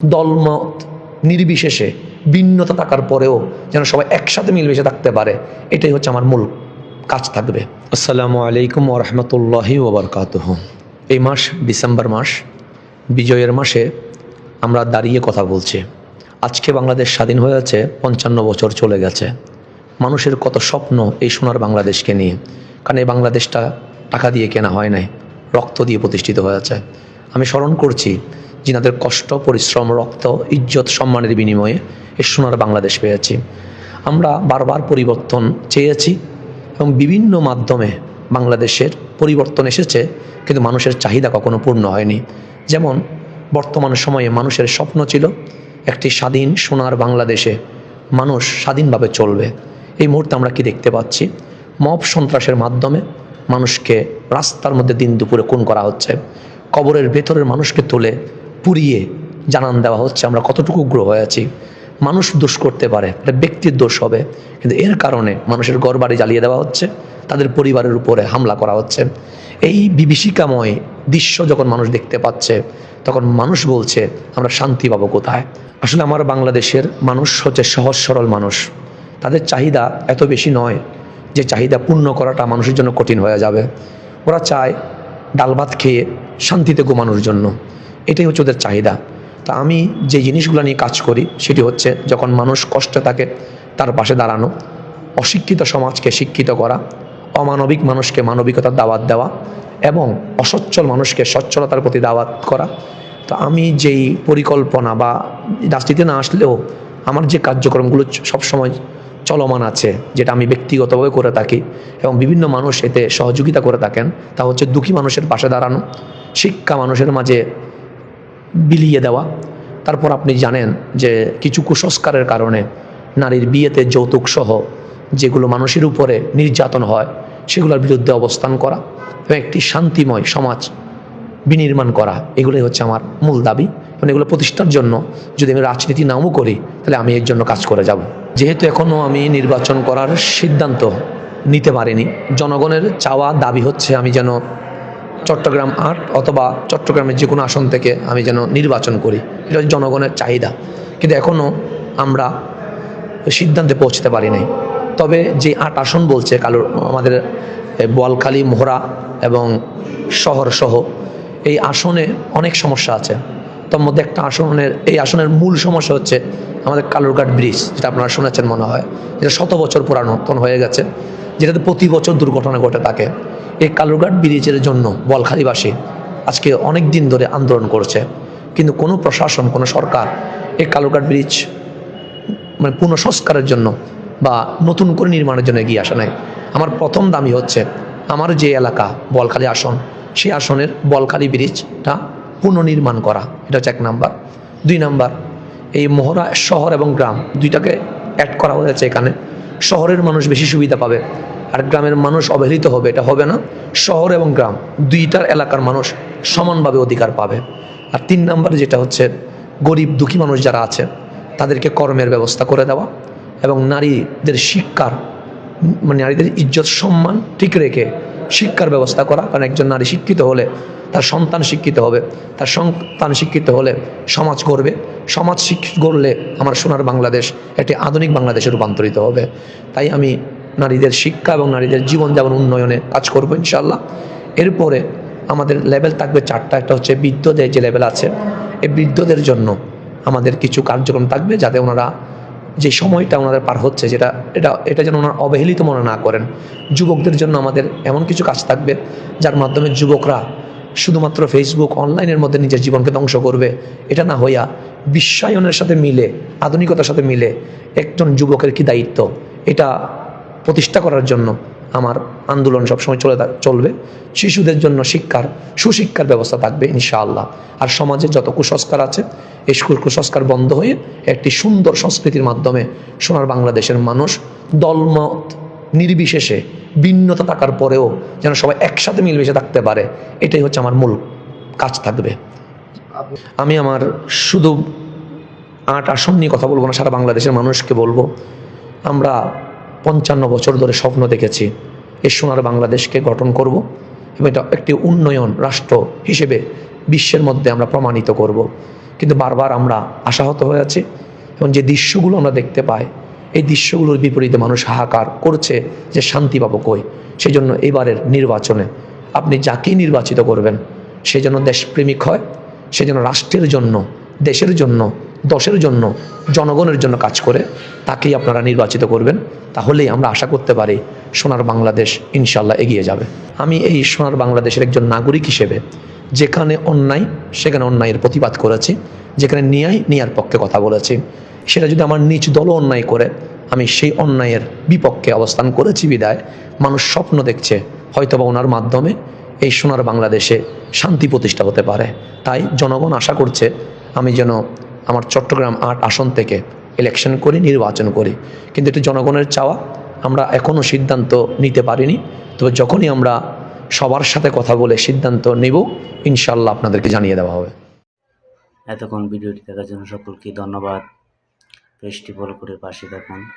দলমত নির্বিশেষে ভিন্নতা থাকার পরেও যেন সবাই একসাথে মিলেমিশে থাকতে পারে, এটাই হচ্ছে আমার মূল কাজ থাকবে। আসসালামু আলাইকুম ওরহমতুল্লাহি ওবরকাতহ এই মাস, ডিসেম্বর মাস, বিজয়ের মাসে আমরা দাঁড়িয়ে কথা বলছি। আজকে বাংলাদেশ স্বাধীন হয়েছে পঞ্চান্ন বছর চলে গেছে। মানুষের কত স্বপ্ন এই সোনার বাংলাদেশকে নিয়ে। কারণ এই বাংলাদেশটা টাকা দিয়ে কেনা হয় নাই, রক্ত দিয়ে প্রতিষ্ঠিত হয়েছে আমি স্মরণ করছি যিনাদের কষ্ট, পরিশ্রম, রক্ত, ইজ্জত, সম্মানের বিনিময়ে এ সোনার বাংলাদেশ পেয়েছি। আমরা বারবার পরিবর্তন চেয়েছি এবং বিভিন্ন মাধ্যমে বাংলাদেশের পরিবর্তন এসেছে, কিন্তু মানুষের চাহিদা কখনো পূর্ণ হয়নি। যেমন, বর্তমান সময়ে মানুষের স্বপ্ন ছিল একটি স্বাধীন সোনার বাংলাদেশে মানুষ স্বাধীনভাবে চলবে। এই মুহূর্তে আমরা কি দেখতে পাচ্ছি? মব সন্ত্রাসের মাধ্যমে মানুষকে রাস্তার মধ্যে দিন দুপুরে খুন করা হচ্ছে। কবরের ভেতরের মানুষকে তুলে পুড়িয়ে জানান দেওয়া হচ্ছে, আমরা কতটুকু উগ্র হয়ে আছি। মানুষ দোষ করতে পারে, এটা ব্যক্তির দোষ হবে, কিন্তু এর কারণে মানুষের ঘর বাড়ি জ্বালিয়ে দেওয়া হচ্ছে, তাদের পরিবারের উপরে হামলা করা হচ্ছে। এই বিভীষিকাময় দৃশ্য যখন মানুষ দেখতে পাচ্ছে, তখন মানুষ বলছে, আমরা শান্তি পাবো কোথায়? আসলে আমার বাংলাদেশের মানুষ হচ্ছে সহজ সরল মানুষ। তাদের চাহিদা এত বেশি নয় যে চাহিদা পূর্ণ করাটা মানুষের জন্য কঠিন হয়ে যাবে। ওরা চায় ডাল ভাত খেয়ে শান্তিতে ঘুমানোর জন্য। এটাই হচ্ছে ওদের চাহিদা। তা আমি যে জিনিসগুলো নিয়ে কাজ করি, সেটি হচ্ছে যখন মানুষ কষ্টে থাকে তার পাশে দাঁড়ানো, অশিক্ষিত সমাজকে শিক্ষিত করা, অমানবিক মানুষকে মানবিকতার দাওয়াত দেওয়া এবং অসচ্ছল মানুষকে সচ্ছলতার প্রতি দাওয়াত করা। তো আমি যেই পরিকল্পনা বা রাজনীতি না আসলেও আমার যে কার্যক্রমগুলো সবসময় চলমান আছে, যেটা আমি ব্যক্তিগতভাবে করে থাকি এবং বিভিন্ন মানুষ এতে সহযোগিতা করে থাকেন, তা হচ্ছে দুঃখী মানুষের পাশে দাঁড়ানো, শিক্ষা মানুষের মাঝে বিলিয়ে দেওয়া। তারপর আপনি জানেন যে কিছু কুসংস্কারের কারণে নারীর বিয়েতে যৌতুক সহ যেগুলো মানুষের উপরে নির্যাতন হয়, সেগুলোর বিরুদ্ধে অবস্থান করা এবং একটি শান্তিময় সমাজ বিনির্মাণ করা, এগুলোই হচ্ছে আমার মূল দাবি। এবং এগুলো প্রতিষ্ঠার জন্য যদি আমি রাজনীতি নামও করি, তাহলে আমি এর জন্য কাজ করে যাব। যেহেতু এখনও আমি নির্বাচন করার সিদ্ধান্ত নিতে পারিনি, জনগণের চাওয়া দাবি হচ্ছে আমি যেন চট্টগ্রাম আট অথবা চট্টগ্রামের যে কোনো আসন থেকে আমি যেন নির্বাচন করি। এটা হচ্ছে জনগণের চাহিদা। কিন্তু এখনও আমরা সিদ্ধান্তে পৌঁছতে পারি নাই। তবে যে আট আসন বলছে কালো আমাদের বোয়ালখালী, মোহরা এবং শহর সহ এই আসনে অনেক সমস্যা আছে। তার মধ্যে একটা আসনের, এই আসনের মূল সমস্যা হচ্ছে আমাদের কালুরঘাট ব্রিজ, যেটা আপনারা শুনেছেন মনে হয়। যেটা শত বছর পুরাতন হয়ে গেছে। যেটাতে প্রতি বছর দুর্ঘটনা ঘটে থাকে। এই কালুরঘাট ব্রিজের জন্য বলখালিবাসী আজকে অনেক দিন ধরে আন্দোলন করছে। কিন্তু কোনো প্রশাসন, কোনো সরকার এই কালুরঘাট ব্রিজ মানে পুনঃসংস্কারের জন্য বা নতুন করে নির্মাণের জন্য এগিয়ে আসা নাই। আমার প্রথম দামি হচ্ছে, আমার যে এলাকা, বলখালি আসন, সেই আসনের বলখালি ব্রিজটা পুনর্নির্মাণ করা, এটা হচ্ছে এক নাম্বার। দুই নাম্বার, এই মহড়া শহর এবং গ্রাম দুইটাকে অ্যাড করা হয়েছে এখানে। শহরের মানুষ বেশি সুবিধা পাবে। আর গ্রামের মানুষ অবহেলিত হবে, এটা হবে না। শহর এবং গ্রাম, দুইটার এলাকার মানুষ সমানভাবে অধিকার পাবে। আর তিন নাম্বার যেটা হচ্ছে, গরিব দুঃখী মানুষ যারা আছে, তাদেরকে কর্মের ব্যবস্থা করে দেওয়া এবং নারীদের শিক্ষার মানে নারীদের ইজ্জত সম্মান ঠিক রেখে শিক্ষার ব্যবস্থা করা। কারণ একজন নারী শিক্ষিত হলে তার সন্তান শিক্ষিত হবে, তার সন্তান শিক্ষিত হলে সমাজ গড়বে। সমাজ শিক্ষিত গড়লে আমার সোনার বাংলাদেশ একটি আধুনিক বাংলাদেশে রূপান্তরিত হবে। তাই আমি নারীদের শিক্ষা এবং নারীদের জীবনযাপন উন্নয়নে কাজ করব ইনশাল্লাহ এরপরে আমাদের লেভেল থাকবে চারটা। একটা হচ্ছে বৃদ্ধদের যে লেভেল আছে, এই বৃদ্ধদের জন্য আমাদের কিছু কার্যক্রম থাকবে যাতে ওনারা যে সময়টা ওনাদের পার হচ্ছে, যেটা, এটা এটা যেন ওনারা অবহেলিত মনে না করেন। যুবকদের জন্য আমাদের এমন কিছু কাজ থাকবে, যার মাধ্যমে যুবকরা শুধুমাত্র ফেসবুক অনলাইনের মধ্যে নিজের জীবনকে ধ্বংস করবে। এটা না হইয়া বিশ্বায়নের সাথে মিলে, আধুনিকতার সাথে মিলে একজন যুবকের কি দায়িত্ব? এটা প্রতিষ্ঠা করার জন্য আমার আন্দোলন সবসময় চলে চলবে। শিশুদের জন্য শিক্ষার সুশিক্ষার ব্যবস্থা থাকবে ইনশাআল্লাহ। আর সমাজে যত কুসংস্কার আছে, এই কুসংস্কার বন্ধ হয়ে একটি সুন্দর সংস্কৃতির মাধ্যমে সোনার বাংলাদেশের মানুষ দলমত নির্বিশেষে ভিন্নতা থাকার পরেও যেন সবাই একসাথে মিলেমিশে থাকতে পারে, এটাই হচ্ছে আমার মূল কাজ থাকবে। আমি আমার শুধু আট আসন নিয়ে কথা বলব না, সারা বাংলাদেশের মানুষকে বলব, আমরা পঞ্চান্ন বছর ধরে স্বপ্ন দেখেছি এই সোনার বাংলাদেশকে গঠন করব এবং এটা একটি উন্নয়ন রাষ্ট্র হিসেবে বিশ্বের মধ্যে আমরা প্রমাণিত করব। কিন্তু বারবার আমরা আশাহত হয়ে আছি এবং যে দৃশ্যগুলো আমরা দেখতে পাই, এই দৃশ্যগুলোর বিপরীতে মানুষ হাহাকার করছে যে শান্তি পাবো কই? সেই জন্য এবারের নির্বাচনে আপনি যাকেই নির্বাচিত করবেন, সে যেন দেশপ্রেমিক হয়, সে যেন রাষ্ট্রের জন্য, দেশের জন্য দশের জন্য, জনগণের জন্য কাজ করে, তাকেই আপনারা নির্বাচিত করবেন। তাহলেই আমরা আশা করতে পারি সোনার বাংলাদেশ ইনশাল্লাহ এগিয়ে যাবে। আমি এই সোনার বাংলাদেশের একজন নাগরিক হিসেবে যেখানে অন্যায়, সেখানে অন্যায়ের প্রতিবাদ করেছি, যেখানে ন্যায় নেয়ার পক্ষে কথা বলেছি। সেটা যদি আমার নিজ দলও অন্যায় করে, আমি সেই অন্যায়ের বিপক্ষে অবস্থান করেছি বিদায়, মানুষ স্বপ্ন দেখছে হয়তোবা ওনার মাধ্যমে এই সোনার বাংলাদেশে শান্তি প্রতিষ্ঠা হতে পারে। তাই জনগণ আশা করছে আমি যেন আমার চট্টগ্রাম আট আসন থেকে ইলেকশন করি, নির্বাচন করি। কিন্তু এটি জনগণের চাওয়া। আমরা এখনও সিদ্ধান্ত নিতে পারিনি। তবে যখনই আমরা সবার সাথে কথা বলে সিদ্ধান্ত নেব ইনশাল্লাহ আপনাদেরকে জানিয়ে দেওয়া হবে। এতক্ষণ ভিডিওটি দেখার জন্য সকলকে ধন্যবাদ। পেজটি ফলো করে পাশে থাকুন।